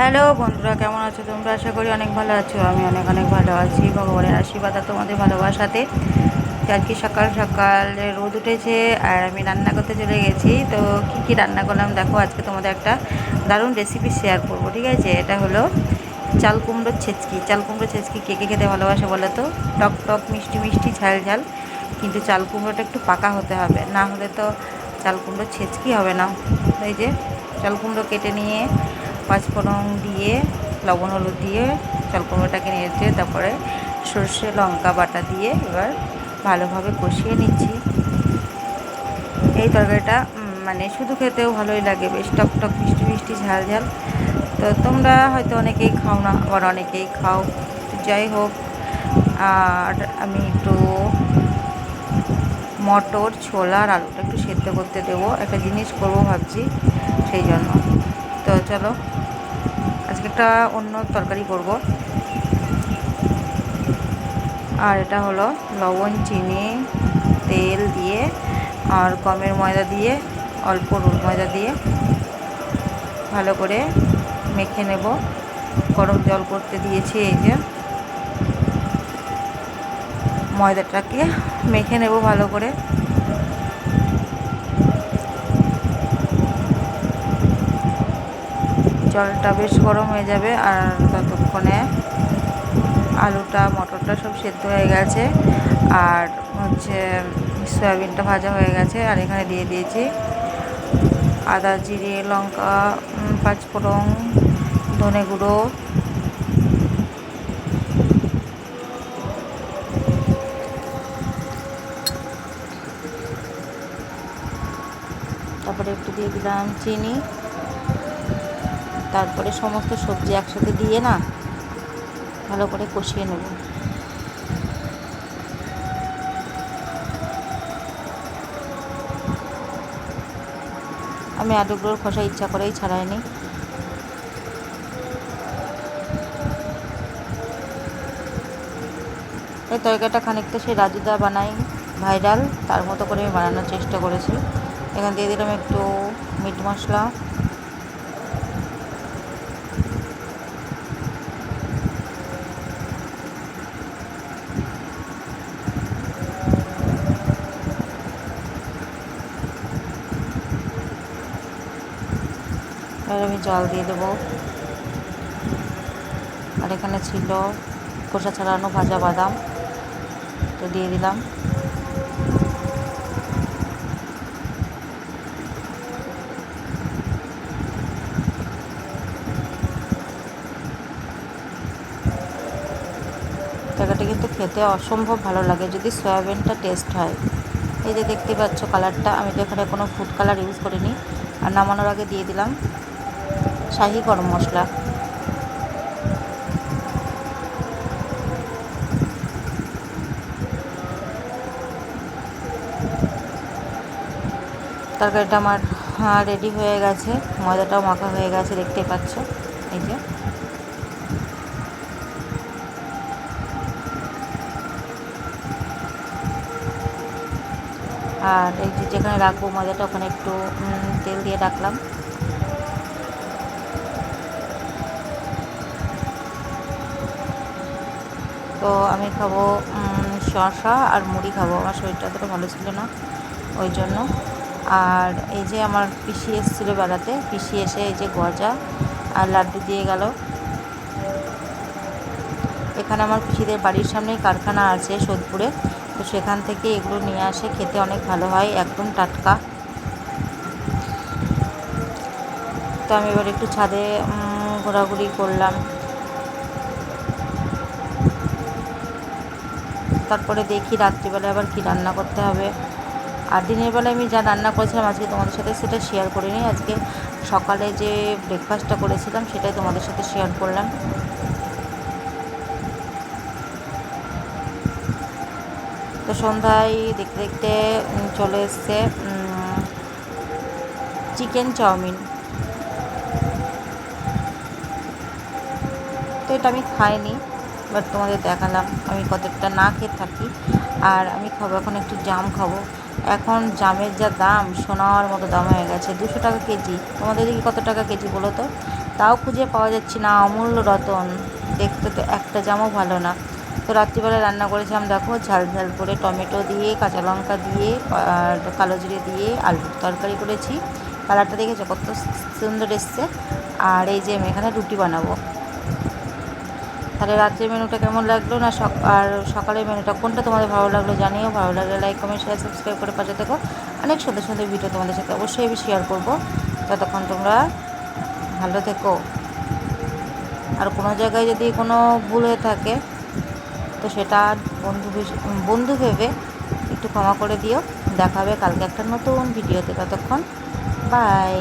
Hello বন্ধুরা, কেমন আছো তোমরা? আশা করি অনেক ভালো আছো। আমি অনেক অনেক ভালো আছি। ভগবানের আশীর্বাদ তোমাদের ভালোবাসাতে। আজকে সকাল সকাল রোদ উঠেছে আর আমি রান্না করতে চলে গেছি। তো কী কী রান্না করলাম দেখো, আজকে তোমাদের একটা দারুণ রেসিপি শেয়ার করব, ঠিক আছে? এটা হলো চাল কুমড়োর ছেচকি। চাল কুমড়োর ছেচকি কে কে খেতে ভালোবাসে বলো তো? টক টক, মিষ্টি মিষ্টি, ঝাল ঝাল। কিন্তু চাল কুমড়োটা একটু পাকা হতে হবে। না হলে তো চাল কুমড়োর ছেচকি হবে না। এই যে চাল কুমড়ো কেটে নিয়ে পাঁচফোড়ন দিয়ে, লবণ হলুদ দিয়ে, চাল কুমড়োটাকে নিয়েছে তারপরে সর্ষে, লঙ্কা বাটা দিয়ে এবার ভালোভাবে কষিয়ে নিচ্ছি। এই তরকারিটা মানে শুধু খেতেও ভালোই লাগে, বেশ টক টক মিষ্টি মিষ্টি, ঝাল ঝাল। তো তোমরা হয়তো অনেকেই খাও না, আবার অনেকেই খাও। যাই হোক, আর আমি একটু মটর, ছোলা আর আলুটা একটু সেদ্ধ করতে দেবো। একটা জিনিস করব ভাবছি, সেই জন্য। তো চলো, আজকে একটা অন্য তরকারি করব। আর এটা হলো লবণ, চিনি, তেল দিয়ে আর গমের ময়দা দিয়ে, অল্প রুল ময়দা দিয়ে ভালো করে মেখে নেব। গরম জল করতে দিয়েছি এই যে। ময়দাটাকে মেখে নেব ভালো করে। জলটা বেশ গরম হয়ে যাবে আর ততক্ষণে আলুটা, মটরটা সব সেদ্ধ হয়ে গেছে আর হচ্ছে সয়াবিনটা ভাজা হয়ে গেছে আর এখানে দিয়ে দিয়েছি আদা, জিরে, লঙ্কা পাঁচফোড়ন, ধনে গুঁড়ো। তারপরে একটু দিয়ে দিলাম চিনি। তারপরে সমস্ত সবজি একসাথে দিয়ে না ভালো করে কষিয়ে নেব। আমি আলুগুলোর খোসা ইচ্ছা করেই ছাড়াইনি। এই তরকারিটা খানিকটা সেই রাজুদা বানাই ভাইরাল, তার মতো করে আমি বানানোর চেষ্টা করেছি। এখানে দিয়ে দিলাম একটু মিট মশলা। এবার আমি জল দিয়ে দেবো। আর এখানে ছিল খোসা ছাড়ানো ভাজা বাদাম, তো দিয়ে দিলাম। তরকারিটা কিন্তু খেতে অসম্ভব ভালো লাগে, যদি সয়াবিনটা টেস্ট হয়। এই যে দেখতে পাচ্ছ কালারটা আমি তো এখানে কোনো ফুড কালার ইউজ করিনি। আর নামানোর আগে দিয়ে দিলাম। শাহি গরম মশলা। তরকারিটা আমার রেডি হয়ে গেছে। ময়দাটাও মাখা হয়ে গেছে, দেখতে পাচ্ছ। এই যে। আর এই যে যেখানে রাখব ময়দাটা, ওখানে একটু তেল দিয়ে রাখলাম। তো আমি খাব শসা আর মুড়ি খাব। আমার শরীরটা অতটা ভালো ছিল না ওই জন্য। আর এই যে আমার পিসি এসেছিল বেড়াতে, পিসি এসে এই যে গজা আর লাড্ডু দিয়ে গেল। এখানে আমার পিসিদের বাড়ির সামনেই কারখানা আছে সোদপুরে। তো সেখান থেকে এগুলো নিয়ে আসে, খেতে অনেক ভালো হয়, একদম টাটকা। তো আমি এবার একটু ছাদে ঘোরাঘুরি করলাম। তারপরে দেখি রাত্রিবেলা আবার কি রান্না করতে হবে? আর দিনের বেলায় আমি যা রান্না করেছিলাম আজকে তোমাদের সাথে সেটা শেয়ার করিনি আজকে সকালে যে ব্রেকফাস্টটা করেছিলাম সেটাই তোমাদের সাথে শেয়ার করলাম। তো সন্ধ্যায় দেখতে দেখতে চলে এসছে চিকেন চাউমিন। তো এটা আমি খাইনি। বাট তোমাদের দেখালাম আমি কতটা না খেয়ে থাকি। আর আমি খাব, এখন একটু জাম খাব। এখন জামের যা দাম, সোনার মতো দাম হয়ে গেছে। দুশো টাকা কেজি। তোমাদের দিকে কত টাকা কেজি বলো তো? তাও খুঁজে পাওয়া যাচ্ছে না, অমূল্য রতন। দেখতে তো একটা জামও ভালো না। তো রাত্রিবেলা রান্না করেছিলাম, দেখো, ঝাল ঝাল করে টমেটো দিয়ে, কাঁচা লঙ্কা দিয়ে, আর কালো জিরে দিয়ে আলুর তরকারি করেছি। কালারটা দেখেছ? কত সুন্দর এসছে। আর এই যে আমি এখানে রুটি বানাবো। তাহলে রাত্রের মেনুটা কেমন লাগল না আর সকালের মেনুটা কোনটা তোমাদের ভালো লাগল জানিও। ভালো লাগলে লাইক কমেন্ট শেয়ার সাবস্ক্রাইব করে পাশে থেকো। অনেক সুন্দর সুন্দর ভিডিও তোমাদের সাথে অবশ্যই আমি শেয়ার করব। ততক্ষণ তোমরা ভালো থেকো। আর কোনো জায়গায় যদি কোনো ভুল হয়ে থাকে, তো সেটা বন্ধু বন্ধু ভেবে একটু ক্ষমা করে দিও। দেখাবে কালকে একটা নতুন ভিডিওতে ততক্ষণ বাই